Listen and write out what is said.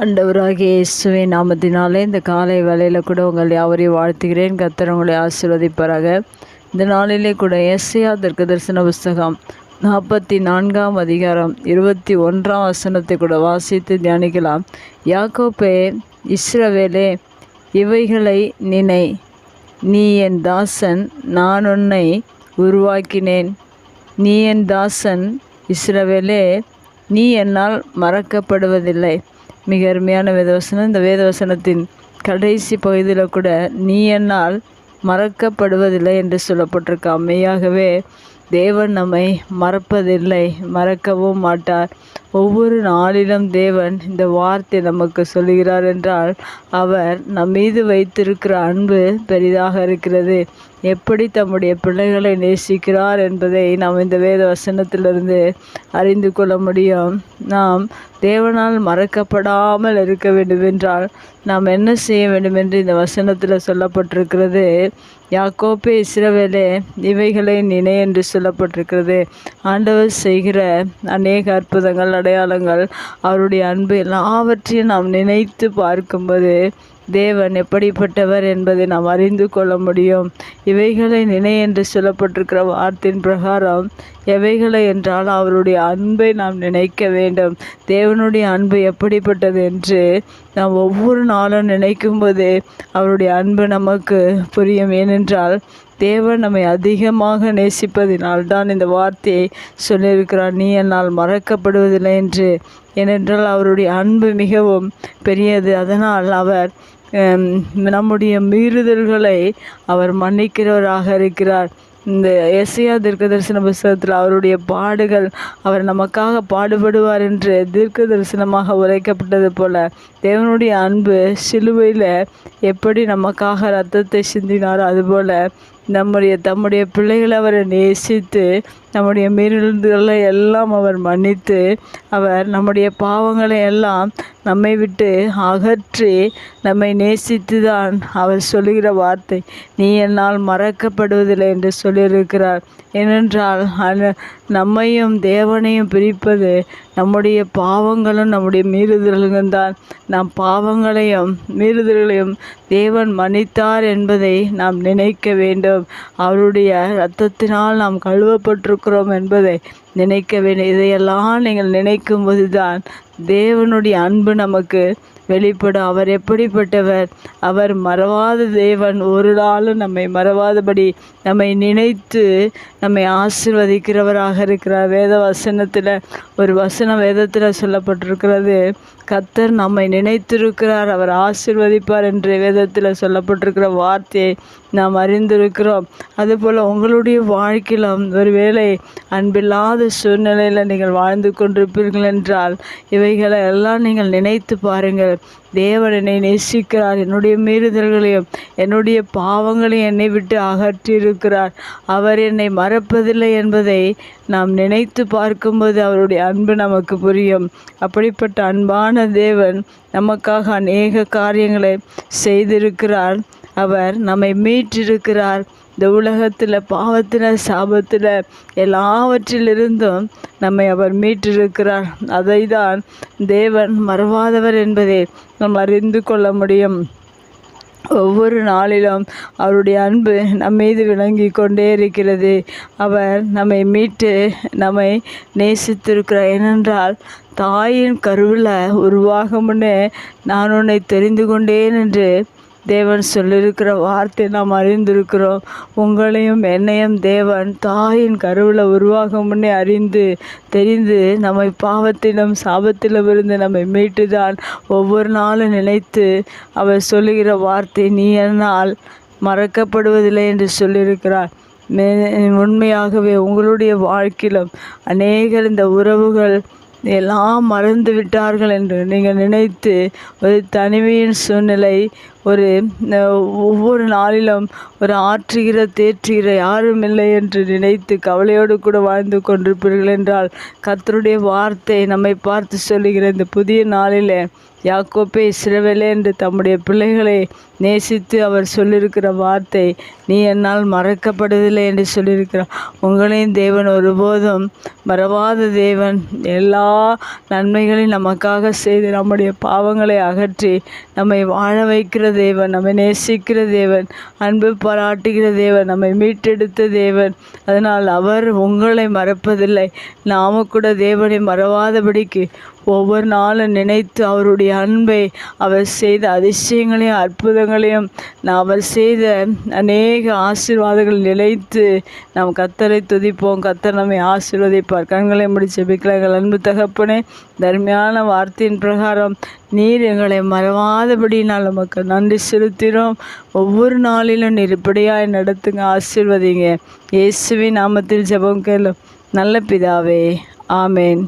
அண்டவராகிய இயேசுவின் நாமத்தினாலே இந்த காலை வேலையில் கூட உங்கள் யாவரையும் வாழ்த்துகிறேன். கத்தர் உங்களை ஆசீர்வதிப்பாராக. இந்த நாளிலே கூட எஸ்ஐயா தர்க்க தரிசன புஸ்தகம் நாற்பத்தி நான்காம் அதிகாரம் இருபத்தி ஒன்றாம் வசனத்தை கூட வாசித்து தியானிக்கலாம். யாக்கோப்பே இஸ்ரவேலே இவைகளை நினை நீ என் தாசன் நான் உன்னை உருவாக்கினேன். நீ என் தாசன் இஸ்ரவேலே நீ என்னால் மறக்கப்படுவதில்லை. மிக அருமையான வேதவசனம். இந்த வேதவசனத்தின் கடைசி பகுதியில் கூட நீ என்னால் மறக்கப்படுவதில்லை என்று சொல்லப்பட்டிருக்க. அம்மையாகவே தேவன் நம்மை மறப்பதில்லை மறக்கவும் மாட்டார். ஒவ்வொரு நாளிலும் தேவன் இந்த வார்த்தை நமக்கு சொல்லுகிறார் என்றால் அவர் நம் மீது வைத்திருக்கிற அன்பு பெரிதாக இருக்கிறது. எப்படி தம்முடைய பிள்ளைகளை நேசிக்கிறார் என்பதை நாம் இந்த வேத வசனத்திலிருந்து அறிந்து கொள்ள முடியும். நாம் தேவனால் மறக்கப்படாமல் இருக்க வேண்டும் என்றால் நாம் என்ன செய்ய வேண்டும் என்று இந்த வசனத்தில் சொல்லப்பட்டிருக்கிறது. யாக்கோப்பே இஸ்ரவேலே இவைகளை நினை என்று சொல்லப்பட்டிருக்கிறது. ஆண்டவர் செய்கிற அநேக அற்புதங்கள் அடையாளங்கள் அவருடைய அன்பு எல்லாவற்றையும் நாம் நினைத்து பார்க்கும்போது தேவன் எப்படிப்பட்டவர் என்பதை நாம் அறிந்து கொள்ள முடியும். இவைகளை நினை என்று சொல்லப்பட்டிருக்கிற வார்த்தையின் பிரகாரம் எவைகளை என்றால் அவருடைய அன்பை நாம் நினைக்க வேண்டும். தேவனுடைய அன்பு எப்படிப்பட்டது என்று நாம் ஒவ்வொரு நாளும் நினைக்கும்போது அவருடைய அன்பு நமக்கு புரியும். ஏனென்றால் தேவன் நம்மை அதிகமாக நேசிப்பதினால் தான் இந்த வார்த்தையை சொல்லியிருக்கிறார். நீ என்னால் மறக்கப்படுவதில்லை என்று ஏனென்றால் அவருடைய அன்பு மிகவும் பெரியது. அதனால் அவர் நம்முடைய மீறுதல்களை அவர் மன்னிக்கிறவராக இருக்கிறார். இந்த எஸ்ஐயா தீர்க்க தரிசன புஸ்தகத்தில் அவருடைய பாடுகள் அவர் நமக்காக பாடுபடுவார் என்று தீர்க்க தரிசனமாக உரைக்கப்பட்டது போல தேவனுடைய அன்பு சிலுவையில் எப்படி நமக்காக ரத்தத்தை சிந்தினாரோ அதுபோல் நம்முடைய தம்முடைய பிள்ளைகளை அவரை நேசித்து நம்முடைய மீறல்களை எல்லாம் அவர் மன்னித்து அவர் நம்முடைய பாவங்களை எல்லாம் நம்மை விட்டு அகற்றி நம்மை நேசித்து தான் அவர் சொல்லுகிற வார்த்தை. நீ என்னால் மறக்கப்படுவதில்லை என்று சொல்லியிருக்கிறார். ஏனென்றால் நம்மையும் தேவனையும் பிரிப்பது நம்முடைய பாவங்களும் நம்முடைய மீறுதல்களும் தான் நம் பாவங்களையும் மீறுதல்களையும் தேவன் மன்னித்தார் என்பதை நாம் நினைக்க வேண்டும். அவருடைய இரத்தத்தினால் நாம் இருக்கிறோம் என்பதை நினைக்க வேண்டும் இதையெல்லாம் நீங்கள் நினைக்கும்போது தான் தேவனுடைய அன்பு நமக்கு வெளிப்படும். அவர் எப்படிப்பட்டவர்? அவர் மறவாத தேவன். ஒரு நாளும் நம்மை மறவாதபடி நம்மை நினைத்து நம்மை ஆசிர்வதிக்கிறவராக இருக்கிறார். வேத வசனத்தில் ஒரு வசனம் வேதத்தில் சொல்லப்பட்டிருக்கிறது கத்தர் நம்மை நினைத்திருக்கிறார் அவர் ஆசிர்வதிப்பார் என்று வேதத்தில் சொல்லப்பட்டிருக்கிற வார்த்தையை நாம் அறிந்திருக்கிறோம். அதுபோல் உங்களுடைய வாழ்க்கையிலும் ஒருவேளை அன்பில்லாத சூழ்நிலையில் நீங்கள் வாழ்ந்து கொண்டிருப்பீர்கள் என்றால் இவைகளை எல்லாம் நீங்கள் நினைத்து பாருங்கள். தேவன் என்னை நேசிக்கிறார். என்னுடைய மீறுதல்களையும் என்னுடைய பாவங்களையும் என்னை விட்டு அகற்றியிருக்கிறார். அவர் என்னை மறப்பதில்லை என்பதை நாம் நினைத்து பார்க்கும்போது அவருடைய அன்பு நமக்கு புரியும். அப்படிப்பட்ட அன்பான தேவன் நமக்காக அநேக காரியங்களை செய்திருக்கிறார். அவர் நம்மை மீட்டிருக்கிறார். இந்த உலகத்தில் பாவத்தில் சாபத்தில் எல்லாவற்றிலிருந்தும் நம்மை அவர் மீட்டிருக்கிறார். அதை தான் தேவன் மறவாதவர் என்பதை நாம் அறிந்து கொள்ள முடியும். ஒவ்வொரு நாளிலும் அவருடைய அன்பு நம் மீது விளங்கி கொண்டே இருக்கிறது. அவர் நம்மை மீட்டு நம்மை நேசித்திருக்கிறார். ஏனென்றால் தாயின் கருவில் உருவாகும்னு நான் உன்னை தெரிந்து கொண்டேன் என்று தேவன் சொல்லியிருக்கிற வார்த்தை நாம் அறிந்திருக்கிறோம். உங்களையும் என்னையும் தேவன் தாயின் கருவில் உருவாக முன்னே அறிந்து தெரிந்து நம்மை பாவத்திலும் சாபத்திலும் இருந்து நம்மை மீட்டுதான் ஒவ்வொரு நாளும் நினைத்து அவர் சொல்லுகிற வார்த்தை நீ என்னால் மறக்கப்படுவதில்லை என்று சொல்லியிருக்கிறார். உண்மையாகவே உங்களுடைய வாழ்க்கையிலும் அநேகர் இந்த உறவுகள் எல்லாம் மறந்து விட்டார்கள் என்று நீங்கள் நினைத்து ஒரு தனிமையின் சூழ்நிலை ஒரு ஒவ்வொரு நாளிலும் ஒரு ஆற்றுகிற தேற்றுகிற யாரும் இல்லை என்று நினைத்து கவலையோடு கூட வாழ்ந்து கொண்டிருப்பீர்கள் என்றால் கத்தருடைய வார்த்தை நம்மை பார்த்து சொல்லுகிற இந்த புதிய நாளிலே யாக்கோப்பே சிறவேலே என்று தம்முடைய பிள்ளைகளை நேசித்து அவர் சொல்லியிருக்கிற வார்த்தை நீ என்னால் மறக்கப்படுவதில்லை என்று சொல்லியிருக்கிறார். உங்களையும் தேவன் ஒருபோதும் மறவாத தேவன். எல்லா நன்மைகளையும் நமக்காக செய்து நம்முடைய பாவங்களை அகற்றி நம்மை வாழ வைக்கிற தேவன் நம்மை நேசிக்கிற தேவன் அன்பு பாராட்டுகிற தேவன் நம்மை மீட்டெடுத்த தேவன். அதனால் அவர் உங்களை மறப்பதில்லை. நாம கூட தேவனை மறவாதபடிக்கு ஒவ்வொரு நாளும் நினைத்து அவருடைய அன்பை அவர் செய்த அதிசயங்களையும் அற்புதங்களையும் நான் அவர் செய்த அநேக ஆசீர்வாதங்கள் நிலைத்து நாம் கத்தரை துதிப்போம். கத்தர் நம்மை ஆசீர்வதிப்பார். கண்களை முடிச்சு ஜெபிக்கலாம் அன்பு தகப்பனே தர்மையான வார்த்தையின் பிரகாரம் நீர் எங்களை மறவாதபடி நான் நமக்கு நன்றி செலுத்தினோம் ஒவ்வொரு நாளிலும் நீர் இப்படியாய் நடத்துங்க ஆசிர்வதிங்க. இயேசுவின் நாமத்தில் ஜபம் கேளும் நல்ல பிதாவே ஆமேன்.